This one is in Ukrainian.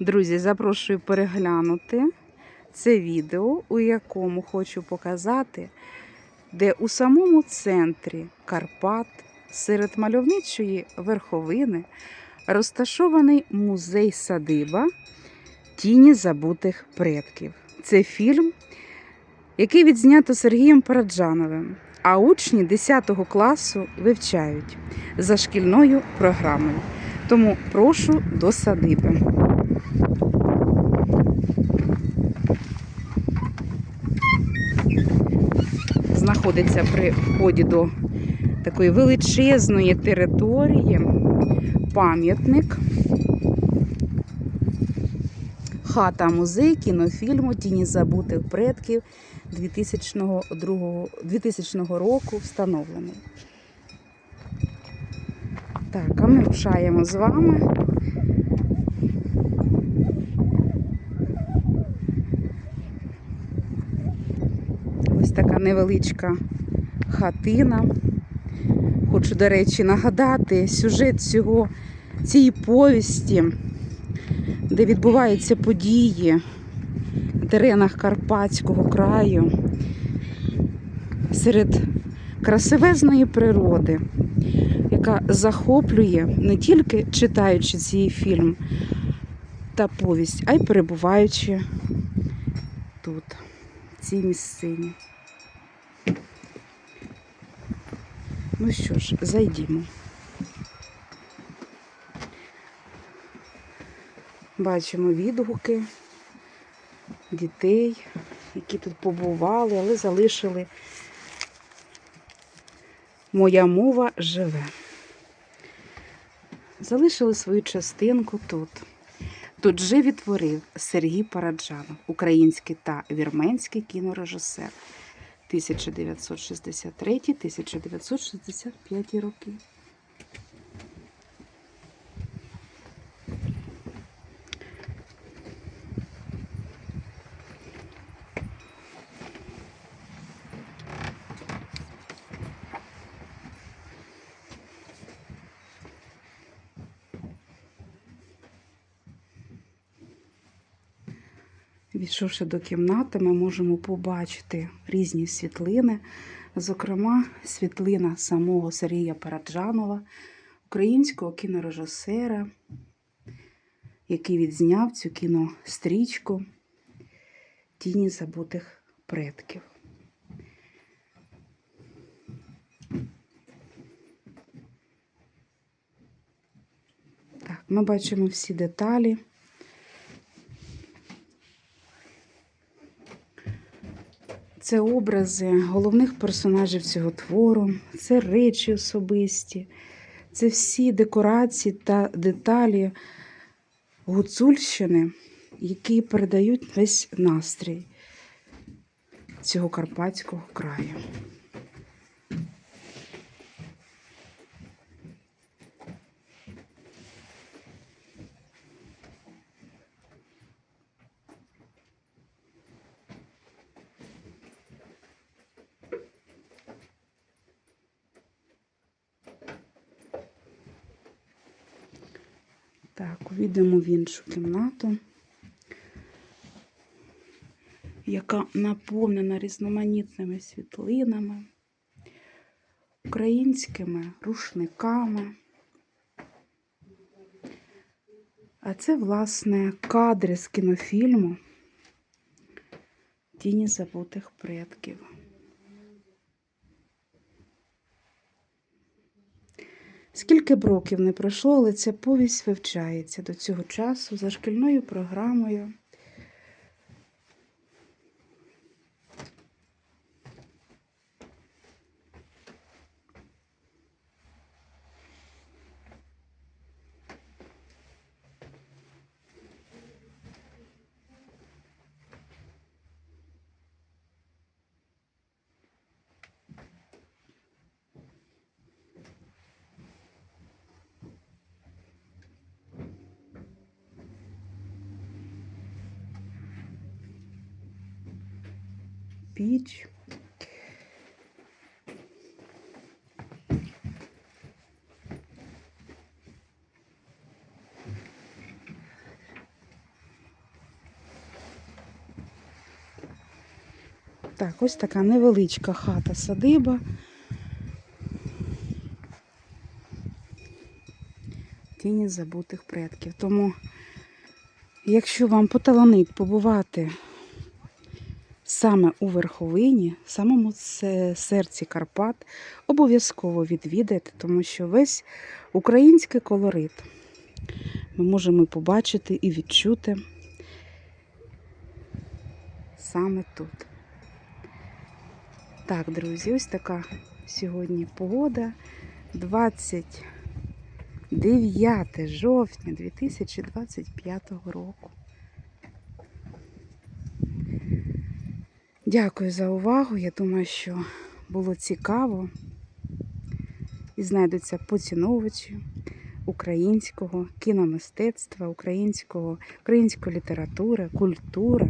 Друзі, запрошую переглянути це відео, у якому хочу показати, де у самому центрі Карпат, серед мальовничої верховини, розташований музей садиба Тіні забутих предків. Це фільм, який відзнято Сергієм Параджановим, а учні 10 класу вивчають за шкільною програмою. Тому прошу до садиби. Знаходиться при вході до такої величезної території пам'ятник. Хата музей кінофільму Тіні забутих предків 2002, 2000 року встановлений. Так, а ми рушаємо з вами. Ось така невеличка хатина. Хочу, до речі, нагадати сюжет цього, цієї повісті, де відбуваються події на теренах Карпатського краю серед красивезної природи, яка захоплює не тільки читаючи цей фільм та повість, а й перебуваючи тут, в цій місцині. Ну що ж, зайдімо. Бачимо відгуки дітей, які тут побували, але залишили Моя мова живе. Залишили свою частинку тут. Тут же відтворив Сергій Параджанов, український та вірменський кінорежисер 1963-1965 роки. Відійшовши до кімнати, ми можемо побачити різні світлини, зокрема, світлина самого Сергія Параджанова, українського кінорежисера, який відзняв цю кінострічку Тіні забутих предків. Так, ми бачимо всі деталі. Це образи головних персонажів цього твору, це речі особисті, це всі декорації та деталі Гуцульщини, які передають весь настрій цього карпатського краю. Так, увійдемо в іншу кімнату, яка наповнена різноманітними світлинами, українськими рушниками. А це, власне, кадри з кінофільму Тіні забутих предків. Скільки б років не пройшло, але ця повість вивчається до цього часу за шкільною програмою. піч. Так, ось така невеличка хата садиба. Тіні забутих предків. Тому, якщо вам поталанить побувати саме у верховині, в самому серці Карпат, обов'язково відвідайте, тому що весь український колорит ми можемо побачити і відчути саме тут. Так, друзі, ось така сьогодні погода. 29 жовтня 2025 року. Дякую за увагу. Я думаю, що було цікаво і знайдуться поціновувачі українського кіномистецтва, українського, української літератури, культури.